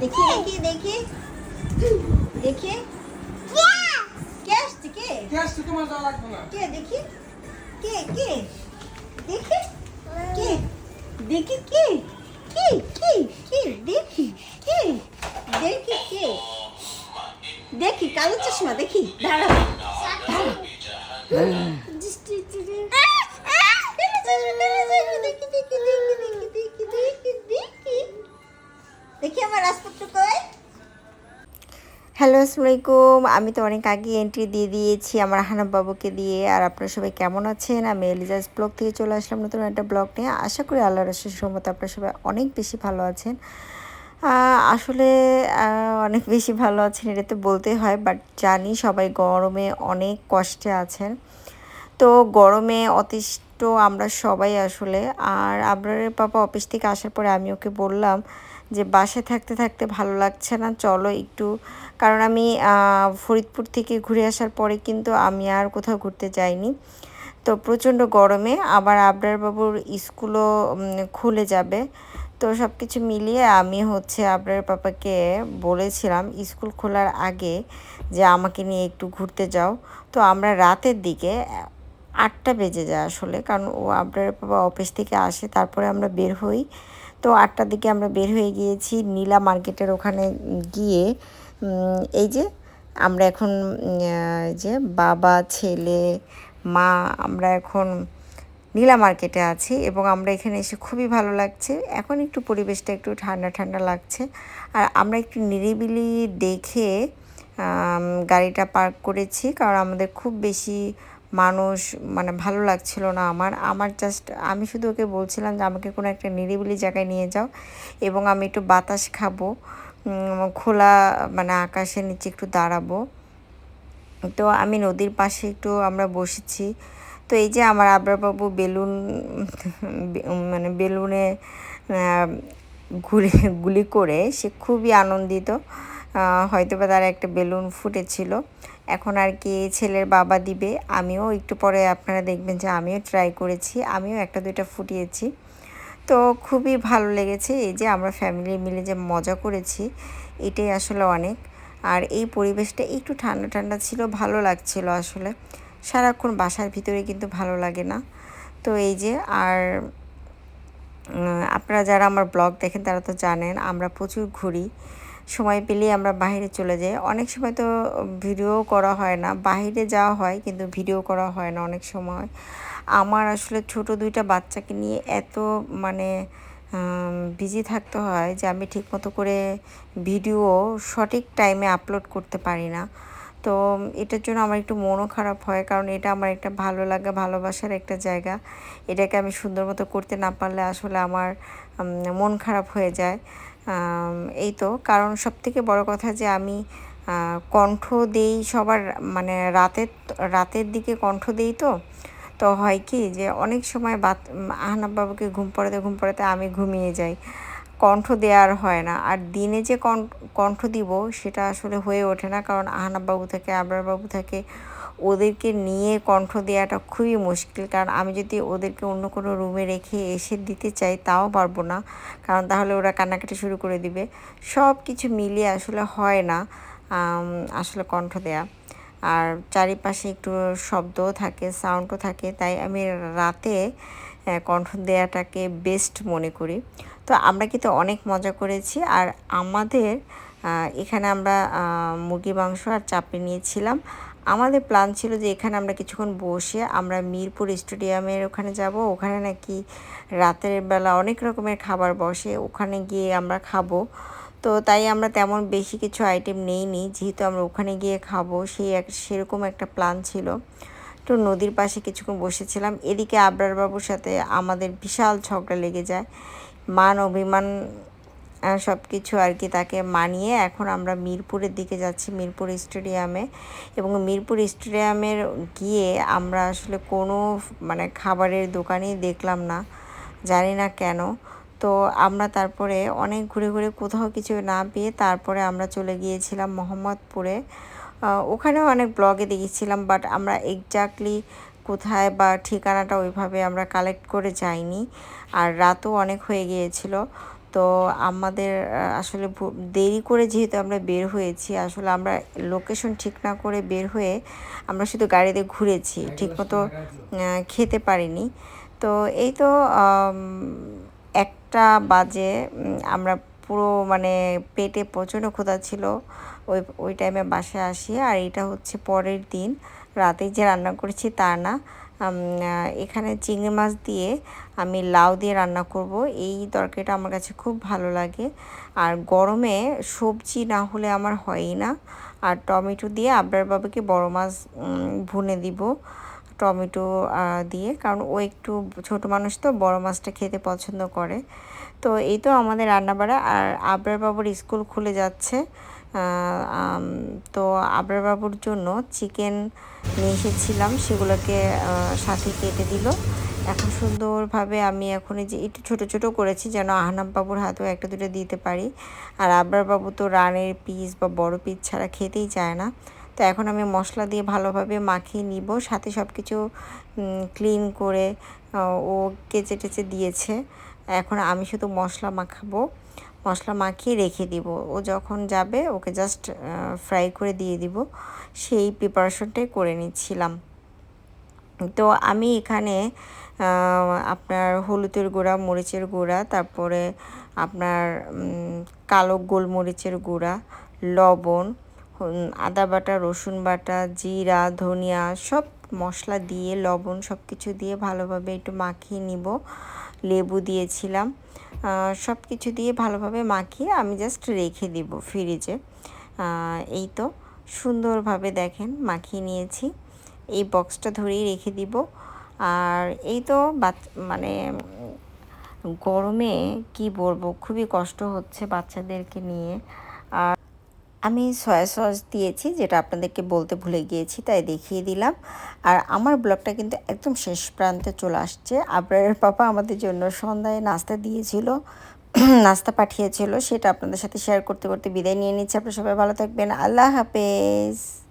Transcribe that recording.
দেখি দেখি দেখি। দেখি। কে আসছে কে? কে আসছে তোমার যাওয়া লাগবে না? কে দেখি। কে কে? দেখি। কে? দেখি কে? কে কে? কে? দেখি কে? দেখি কে? দেখি কালো চশমা দেখি। দাঁড়াও। দাঁড়াও। হ্যালো আসসালামাইকুম আমি তো অনেক আগে এন্ট্রি দিয়ে দিয়েছি আমার হানাব বাবুকে দিয়ে। আর আপনারা সবাই কেমন আছেন? আমি এলিজাস ব্লগ থেকে চলে আসলাম নতুন একটা ব্লগ নিয়ে। আশা করি আল্লাহ রসের সম্মত আপনারা সবাই অনেক বেশি ভালো আছেন। আসলে অনেক বেশি ভালো আছেন এটা তো বলতে হয় বাট জানি সবাই গরমে অনেক কষ্টে আছেন। তো গরমে অতিষ্ঠ আমরা সবাই আসলে, আর আবরারের পাপা অফিস থেকে আসার পরে আমি ওকে বললাম যে বাসে থাকতে থাকতে ভালো লাগছে না, চলো একটু। কারণ আমি ফরিদপুর থেকে ঘুরে আসার পরে কিন্তু আমি আর কোথাও ঘুরতে যাইনি। তো প্রচণ্ড গরমে আবার আবরার বাবুর স্কুলও খুলে যাবে। তো সব কিছু মিলিয়ে আমি হচ্ছে আবরার পাপাকে বলেছিলাম স্কুল খোলার আগে যে, আমাকে নিয়ে একটু ঘুরতে যাও। তো আমরা রাতের দিকে আটটা বেজে যায় আসলে, কারণ ও আপনার বাবা অফিস থেকে আসে, তারপরে আমরা বের হই। তো আটটার দিকে আমরা বের হয়ে গিয়েছি নীলা মার্কেটের ওখানে গিয়ে এই যে আমরা এখন যে বাবা, ছেলে, মা, আমরা এখন নীলা মার্কেটে আছি এবং আমরা এখানে এসে খুবই ভালো লাগছে। এখন একটু পরিবেশটা একটু ঠান্ডা ঠান্ডা লাগছে। আর আমরা একটু নিরিবিলি দেখে গাড়িটা পার্ক করেছি, কারণ আমাদের খুব বেশি মানুষ মানে ভালো লাগছিল না আমার। আমার জাস্ট আমি শুধু ওকে বলছিলাম যে আমাকে কোনো একটা নিরিবিলি জায়গায় নিয়ে যাও এবং আমি একটু বাতাস খাব খোলা মানে আকাশের নিচে একটু দাঁড়াবো। তো আমি নদীর পাশে একটু আমরা বসেছি। তো এই যে আমার আবরাবাবু বেলুন মানে বেলুনে ঘুরে, গুলি করে সে খুবই আনন্দিত। হয়তো বা তার একটা বেলুন ফুটেছিল। এখন আর কি ছেলের বাবা দিবে, আমিও একটু পরে আপনারা দেখবেন যে আমিও ট্রাই করেছি, আমিও একটা দুইটা ফুটিয়েছি। তো খুবই ভালো লেগেছে, এই যে আমরা ফ্যামিলি মিলে যে মজা করেছি, এটাই আসলে অনেক। আর এই পরিবেশটা একটু ঠান্ডা ঠান্ডা ছিল, ভালো লাগছিল আসলে। সারাক্ষণ বাসার ভিতরে কিন্তু ভালো লাগে না। তো এই যে আর আপনারা যারা আমার ব্লগ দেখেন তারা তো জানেন, আমরা প্রচুর ঘুরি। সময় পেলেই আমরা বাইরে চলে যাই। অনেক সময় তো ভিডিও করা হয় না বাইরে যাওয়া হয় কিন্তু ভিডিও করা হয় না অনেক সময়। আমার আসলে ছোট দুইটা বাচ্চাকে নিয়ে এত মানে বিজি থাকতে হয় যে আমি ঠিকমতো করে ভিডিও সঠিক টাইমে আপলোড করতে পারি না। তো এটার জন্য আমার একটু মনও খারাপ হয় কারণ এটা আমার একটা ভালো লাগা, ভালোবাসার একটা জায়গা। এটাকে আমি সুন্দর মতো করতে না পারলে আসলে আমার মন খারাপ হয়ে যায়। এই তো। কারণ সবথেকে বড় কথা যে আমি কণ্ঠ দেই সবার মানে রাতের রাতের দিকে কণ্ঠ দেই তো। তো হয় কি যে অনেক সময় বাত আহনাব বাবুকে ঘুম পড়াতে ঘুম পড়াতে আমি ঘুমিয়ে যাই। কণ্ঠ দেওয়ার হয় না। আর দিনে যে কণ্ঠ কণ্ঠ দিব সেটা আসলে হয়ে ওঠে না। কারণ আহনাব বাবু থাকে, আবরার বাবু থাকে ওদেরকে নিয়ে কণ্ঠ দেওয়াটা খুবই মুশকিল। কারণ আমি যদি ওদেরকে অন্য কোনো রুমে রেখে এসে দিতে চাই, তাও পারব না। কারণ তাহলে ওরা কান্নাকাটি শুরু করে দিবে। সব কিছু মিলিয়ে আসলে হয় না আসলে কণ্ঠ দেয়া। আর চারিপাশে একটু শব্দও থাকে সাউন্ডও থাকে। তাই আমি রাতে কণ্ঠ দেওয়াটাকে বেস্ট মনে করি। তো আমরা কিন্তু অনেক মজা করেছি। আর আমাদের এখানে আমরা মুরগি মাংস আর চাপড়ি নিয়েছিলাম। আমাদের প্ল্যান ছিল যে এখানে আমরা কিছুক্ষণ বসে আমরা মিরপুর স্টেডিয়ামের ওখানে যাব। ওখানে নাকি রাতের বেলা অনেক রকমের খাবার বসে। ওখানে গিয়ে আমরা খাব। তো তাই আমরা তেমন বেশি কিছু আইটেম নেইনি। যেহেতু আমরা ওখানে গিয়ে খাব, সেই এক, সেরকম একটা প্ল্যান ছিল। তো নদীর পাশে কিছুক্ষণ বসেছিলাম। এদিকে আবরার বাবুর সাথে আমাদের বিশাল ঝগড়া লেগে যায়। মান অভিমান সব কিছু আর কি তাকে মানিয়ে এখন আমরা মিরপুরের দিকে যাচ্ছি, মিরপুর স্টেডিয়ামে। এবং মিরপুর স্টেডিয়ামের গিয়ে আমরা আসলে কোনো মানে খাবারের দোকানই দেখলাম না, জানি না কেন। তো আমরা তারপরে অনেক ঘুরে ঘুরে কোথাও কিছু না পেয়ে তারপরে আমরা চলে গিয়েছিলাম মোহাম্মদপুরে। ওখানেও অনেক ব্লগে দেখেছিলাম বাট আমরা এক্স্যাক্টলি কোথায় বা ঠিকানাটা ওইভাবে আমরা কালেক্ট করে যাইনি। আর রাতও অনেক হয়ে গিয়েছিল। তো আমাদের আসলে দেরি করে যেহেতু আমরা বের হয়েছি আসলে আমরা লোকেশন ঠিক না করে বের হয়ে আমরা শুধু গাড়িতে ঘুরেছি ঠিকমতো খেতে পারিনি। তো এই তো একটা বাজে আমরা পুরো মানে পেটে প্রচণ্ড ক্ষুধা ছিল ওই ওই টাইমে বাসায় আসি আর এটা হচ্ছে পরের দিন। রাতে যে রান্না করেছি তা না এখানে চিংড়ি মাছ দিয়ে আমি লাউ দিয়ে রান্না করব। এই তরকারিটা আমার কাছে খুব ভালো লাগে। আর গরমে সবজি না হলে আমার হয়ই না। আর টমেটো দিয়ে আবরার বাবাকে বড় মাছ ভুনে দিব টমেটো দিয়ে। কারণ ও একটু ছোট মানুষ তো, বড় মাছটা খেতে পছন্দ করে। তো এই তো আমাদের রান্নাবাড়া। আর আবরার বাবুর স্কুল খুলে যাচ্ছে। তো আবরার বাবুর জন্য চিকেন নিয়ে এসেছিলাম, সেগুলোকে সাথে কেটে দিল। এখন সুন্দরভাবে আমি এখন যে একটু ছোট ছোট করেছি যেন আহনাম বাবুর হাতেও একটা দুটো দিতে পারি। আর আবরার বাবু তো রানের পিস বা বড় পিস ছাড়া খেতেই চায় না। তো এখন আমি মশলা দিয়ে ভালোভাবে মাখিয়ে নিব, সাথে সব কিছু ক্লিন করে ও কেচে টেচে দিয়েছে। এখন আমি শুধু মশলা মাখাবো। মশলা মাখিয়ে রেখে দিব। ও যখন যাবে, ওকে জাস্ট ফ্রাই করে দিয়ে দিব। সেই প্রিপারেশনটাই করে নিচ্ছিলাম। তো আমি এখানে আপনার হলুদের গুঁড়া, মরিচের গুঁড়া, তারপরে আপনার কালো গোলমরিচের গুঁড়া, লবণ আদা বাটা, রসুন বাটা, জিরা, ধনিয়া, সব মশলা দিয়ে, লবণ সব কিছু দিয়ে ভালোভাবে একটু মাখিয়ে নিব। লেবু দিয়েছিলাম। সব কিছু দিয়ে ভালোভাবে মাখিয়ে আমি জাস্ট রেখে দিব ফ্রিজে এই তো সুন্দরভাবে দেখেন মাখিয়ে নিয়েছি। এই বক্সটা ধরেই রেখে দিব। আর এই তো মানে গরমে কি বলব, খুবই কষ্ট হচ্ছে বাচ্চাদেরকে নিয়ে। আর আমি সয়া সস দিয়েছি, যেটা আপনাদেরকে বলতে ভুলে গিয়েছি, তাই দেখিয়ে দিলাম। আর আমার ব্লগটা কিন্তু একদম শেষ প্রান্তে চলে আসছে। আপনার পাপা আমাদের জন্য সন্ধ্যায় নাস্তা দিয়েছিল, নাস্তা পাঠিয়েছিল, সেটা আপনাদের সাথে শেয়ার করতে করতে বিদায় নিয়ে নিচ্ছি। আপনারা সবাই ভালো থাকবেন। আল্লাহ হাফেজ।